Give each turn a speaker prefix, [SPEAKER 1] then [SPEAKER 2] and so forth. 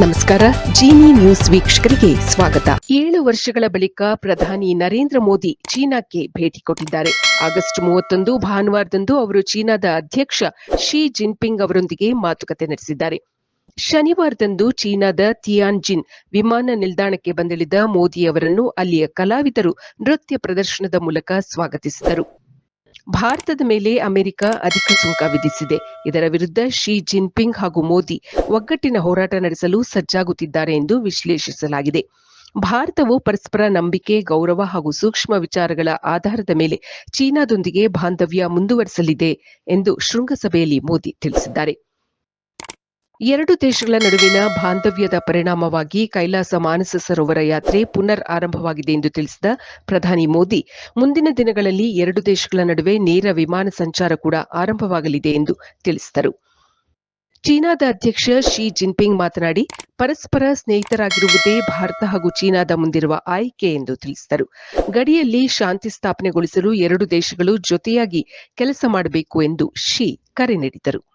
[SPEAKER 1] ನಮಸ್ಕಾರ, ಜೀನಿ ನ್ಯೂಸ್ ವೀಕ್ಷಕರಿಗೆ ಸ್ವಾಗತ. ಏಳು ವರ್ಷಗಳ ಬಳಿಕ ಪ್ರಧಾನಿ ನರೇಂದ್ರ ಮೋದಿ ಚೀನಾಕ್ಕೆ ಭೇಟಿ ಕೊಟ್ಟಿದ್ದಾರೆ. ಆಗಸ್ಟ್ ಮೂವತ್ತೊಂದು, ಭಾನುವಾರದಂದು ಅವರು ಚೀನಾದ ಅಧ್ಯಕ್ಷ ಶಿ ಜಿನ್ಪಿಂಗ್ ಅವರೊಂದಿಗೆ ಮಾತುಕತೆ ನಡೆಸಿದ್ದಾರೆ. ಶನಿವಾರದಂದು ಚೀನಾದ ತಿಯಾನ್ಜಿನ್ ವಿಮಾನ ನಿಲ್ದಾಣಕ್ಕೆ ಬಂದಿಳಿದ ಮೋದಿ ಅವರನ್ನು ಅಲ್ಲಿಯ ಕಲಾವಿದರು ನೃತ್ಯ ಪ್ರದರ್ಶನದ ಮೂಲಕ ಸ್ವಾಗತಿಸಿದರು. ಭಾರತದ ಮೇಲೆ ಅಮೆರಿಕ ಅಧಿಕ ಸುಂಕ ವಿಧಿಸಿದೆ. ಇದರ ವಿರುದ್ಧ ಶಿ ಜಿನ್ಪಿಂಗ್ ಹಾಗೂ ಮೋದಿ ಒಗ್ಗಟ್ಟಿನ ಹೋರಾಟ ನಡೆಸಲು ಸಜ್ಜಾಗುತ್ತಿದ್ದಾರೆ ಎಂದು ವಿಶ್ಲೇಷಿಸಲಾಗಿದೆ. ಭಾರತವು ಪರಸ್ಪರ ನಂಬಿಕೆ, ಗೌರವ ಹಾಗೂ ಸೂಕ್ಷ್ಮ ವಿಚಾರಗಳ ಆಧಾರದ ಮೇಲೆ ಚೀನಾದೊಂದಿಗೆ ಬಾಂಧವ್ಯ ಮುಂದುವರಿಸಲಿದೆ ಎಂದು ಶೃಂಗಸಭೆಯಲ್ಲಿ ಮೋದಿ ತಿಳಿಸಿದ್ದಾರೆ. ಎರಡು ದೇಶಗಳ ನಡುವಿನ ಬಾಂಧವ್ಯದ ಪರಿಣಾಮವಾಗಿ ಕೈಲಾಸ ಮಾನಸ ಸರೋವರ ಯಾತ್ರೆ ಪುನರ್ ಆರಂಭವಾಗಿದೆ ಎಂದು ತಿಳಿಸಿದ ಪ್ರಧಾನಿ ಮೋದಿ, ಮುಂದಿನ ದಿನಗಳಲ್ಲಿ ಎರಡು ದೇಶಗಳ ನಡುವೆ ನೇರ ವಿಮಾನ ಸಂಚಾರ ಕೂಡ ಆರಂಭವಾಗಲಿದೆ ಎಂದು ತಿಳಿಸಿದರು. ಚೀನಾದ ಅಧ್ಯಕ್ಷ ಶಿ ಜಿನ್ಪಿಂಗ್ ಮಾತನಾಡಿ, ಪರಸ್ಪರ ಸ್ನೇಹಿತರಾಗಿರುವುದೇ ಭಾರತ ಹಾಗೂ ಚೀನಾದ ಮುಂದಿರುವ ಆಯ್ಕೆ ಎಂದು ತಿಳಿಸಿದರು. ಗಡಿಯಲ್ಲಿ ಶಾಂತಿ ಸ್ಥಾಪನೆಗೊಳಿಸಲು ಎರಡು ದೇಶಗಳು ಜೊತೆಯಾಗಿ ಕೆಲಸ ಮಾಡಬೇಕು ಎಂದು ಶಿ ಕರೆ ನೀಡಿದರು.